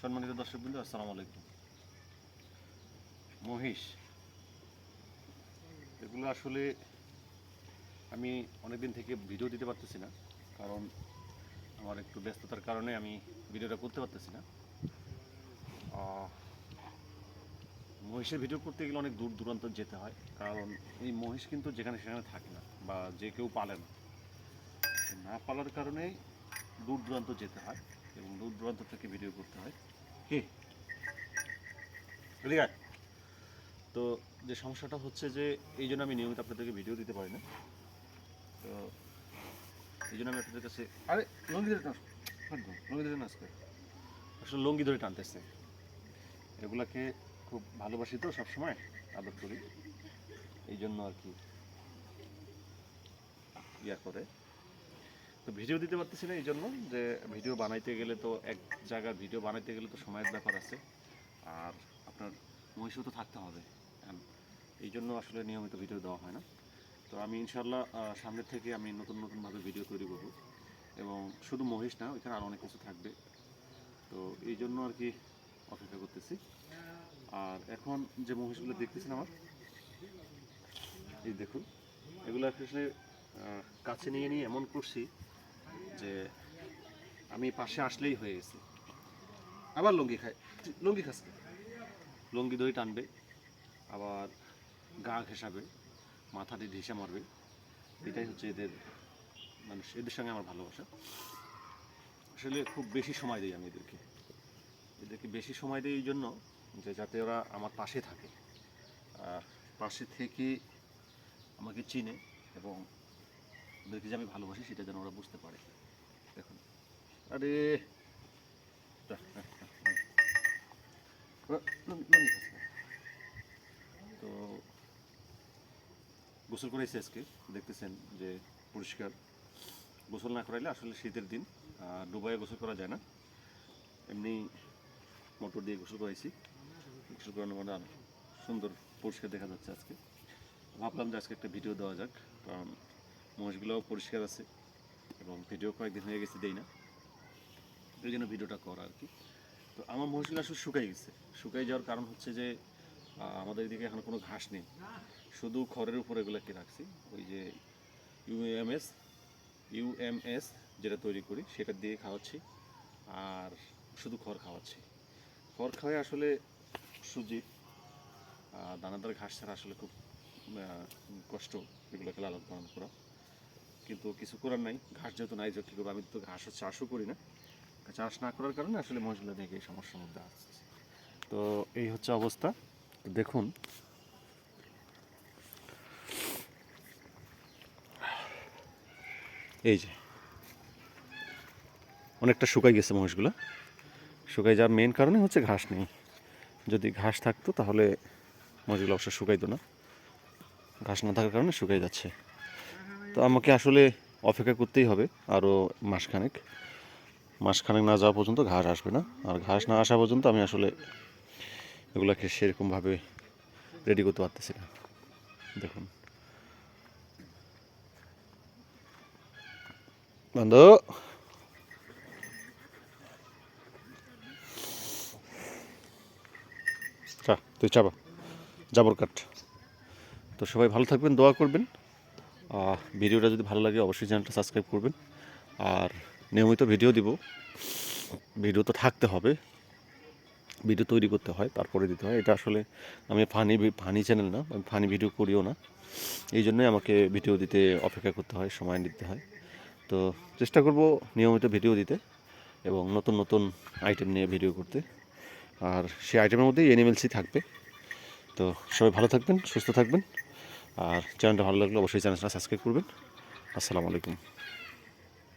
সম্মানিত দর্শকবৃন্দ, আসসালামু আলাইকুম। মহিষ, এগুলো আসলে আমি অনেকদিন থেকে ভিডিও দিতে পারতেছি না, কারণ আমার একটু ব্যস্ততার কারণে আমি ভিডিওটা করতে পারতেছি না। মহিষের ভিডিও করতে গেলে অনেক দূর দূরান্ত যেতে হয়, কারণ এই মহিষ কিন্তু যেখানে সেখানে থাকে না বা যে কেউ পালে না। না পালার কারণে দূর দূরান্ত যেতে হয় এবং দূর দূরান্ত থেকে ভিডিও করতে হয়। কি? তো যে সমস্যাটা হচ্ছে যে এই জন্য আমি নিয়মিত আপনাদেরকে ভিডিও দিতে পারি না। তো এই জন্য আমি আপনাদের কাছে আরে লঙ্গি ধরে টান। লঙ্গি ধরে নাচ করে। আসলে লঙ্গি ধরে টানতেছে। এগুলাকে খুব ভালোবাসি তো সবসময় আদর করি। এই জন্য আর কি ইয়া করে তো ভিডিও দিতে পারতেছি না এই জন্য যে ভিডিও বানাইতে গেলে তো এক জায়গার ভিডিও বানাইতে গেলে তো সময়ের ব্যাপার আছে। আর আপনার মহিষও তো থাকতে হবে। এই জন্য আসলে নিয়মিত ভিডিও দেওয়া হয় না। তো আমি ইনশাল্লাহ সামনের থেকে আমি নতুন নতুনভাবে ভিডিও তৈরি করব। এবং শুধু মহিষ না, ওইখানে আরও অনেক কিছু থাকবে। তো এই জন্য আর কি অপেক্ষা করতেছি। আর এখন যে মহিষগুলো দেখতেছেন আমার, এই দেখুন, এগুলো আসলে কাছে নিয়ে নিয়ে এমন করছি যে আমি পাশে আসলেই হয়ে গেছে। আবার লুঙ্গি খাই। লুঙ্গি খাস কেন? লুঙ্গি দই টানবে, আবার গা ঘেসাবে মাথা দিয়ে ঢিসা মারবে। এটাই হচ্ছে এদের মানুষ এদের সঙ্গে আমার ভালোবাসা। আসলে খুব বেশি সময় দিই আমি এদেরকে। এদেরকে বেশি সময় দিই এই জন্য যে যাতে ওরা আমার পাশে থাকে। আর পাশে থেকে আমাকে চিনে এবং ওদেরকে যে আমি ভালোবাসি সেটা যেন ওরা বুঝতে পারে। দেখুন। আরে। তো গোসল করেছে আজকে। দেখতেছেন যে পরিষ্কার। গোসল না করাইলে আসলে শীতের দিন ডুবাইয়ে গোসল করা যায় না। এমনি মোটর দিয়ে গোসল করাইছি। গোসল করানো মানে সুন্দর পরিষ্কার দেখা যাচ্ছে আজকে। ভাবলাম যে আজকে একটা ভিডিও দেওয়া যাক, কারণ মহিষগুলোও পরিষ্কার আছে এবং ভিডিও কয়েকদিন হয়ে গেছে, দেই না। এই জন্য ভিডিওটা করা আর কি। তো আমার মহিষগুলো আসলে শুকাই গেছে। শুকাই যাওয়ার কারণ হচ্ছে যে আমাদের এদিকে এখন কোনো ঘাস নেই। শুধু খড়ের উপর এগুলোকে রাখছি। ওই যে ইউএমএস ইউএমএস যেটা তৈরি করি, সেটা দিয়ে খাওয়াচ্ছি। আর শুধু খড় খাওয়াচ্ছি। খড় খাওয়াই আসলে সুজি। দানাদার ঘাস ছাড়া আসলে খুব কষ্ট এগুলোকে লালন পালন করা। কিন্তু কিছু করার নাই, ঘাস যেহেতু নাই যে কী করব, আমি তো ঘাসের চাষও করি না। চাষ না করার কারণে আসলে মহিষগুলো দেখে এই সমস্যার মধ্যে আসছে তো এই হচ্ছে অবস্থা। দেখুন। এই যে। অনেকটা শুকাই গেছে মহিষগুলো। শুকাই যাওয়ার মেন কারণে হচ্ছে ঘাস নেই। যদি ঘাস থাকতো তাহলে মহিষগুলো অবশ্য শুকাইতো না। ঘাস না থাকার কারণে শুকাই যাচ্ছে। তো আমাকে আসলে অপেক্ষা করতেই হবে আরও মাসখানেক। মাসখানেক না যাওয়া পর্যন্ত ঘাস আসবে না। আর ঘাস না আসা পর্যন্ত আমি আসলে এগুলাকে সেরকমভাবে রেডি করতে পারতেছি না। দেখুন। বন্ধু। তুই চাবা জাবর কাঠ তো সবাই ভালো থাকবেন, দোয়া করবেন। ভিডিওটা যদি ভালো লাগে অবশ্যই চ্যানেলটা সাবস্ক্রাইব করবেন। আর নিয়মিত ভিডিও দিব। ভিডিও তো থাকতে হবে। ভিডিও তৈরি করতে হয়, তারপরে দিতে হয়। এটা আসলে আমি ফানি ফানি চ্যানেল না, আমি ফানি ভিডিও করিও না। এই জন্যই আমাকে ভিডিও দিতে অপেক্ষা করতে হয়, সময় দিতে হয়। তো চেষ্টা করব নিয়মিত ভিডিও দিতে এবং নতুন নতুন আইটেম নিয়ে ভিডিও করতে। আর সেই আইটেমের মধ্যেই এনিমেলসি থাকবে। তো সবাই ভালো থাকবেন, সুস্থ থাকবেন। আর চ্যানেলটা ভালো লাগলে অবশ্যই চ্যানেলটা সাবস্ক্রাইব করবেন। আসসালামু আলাইকুম।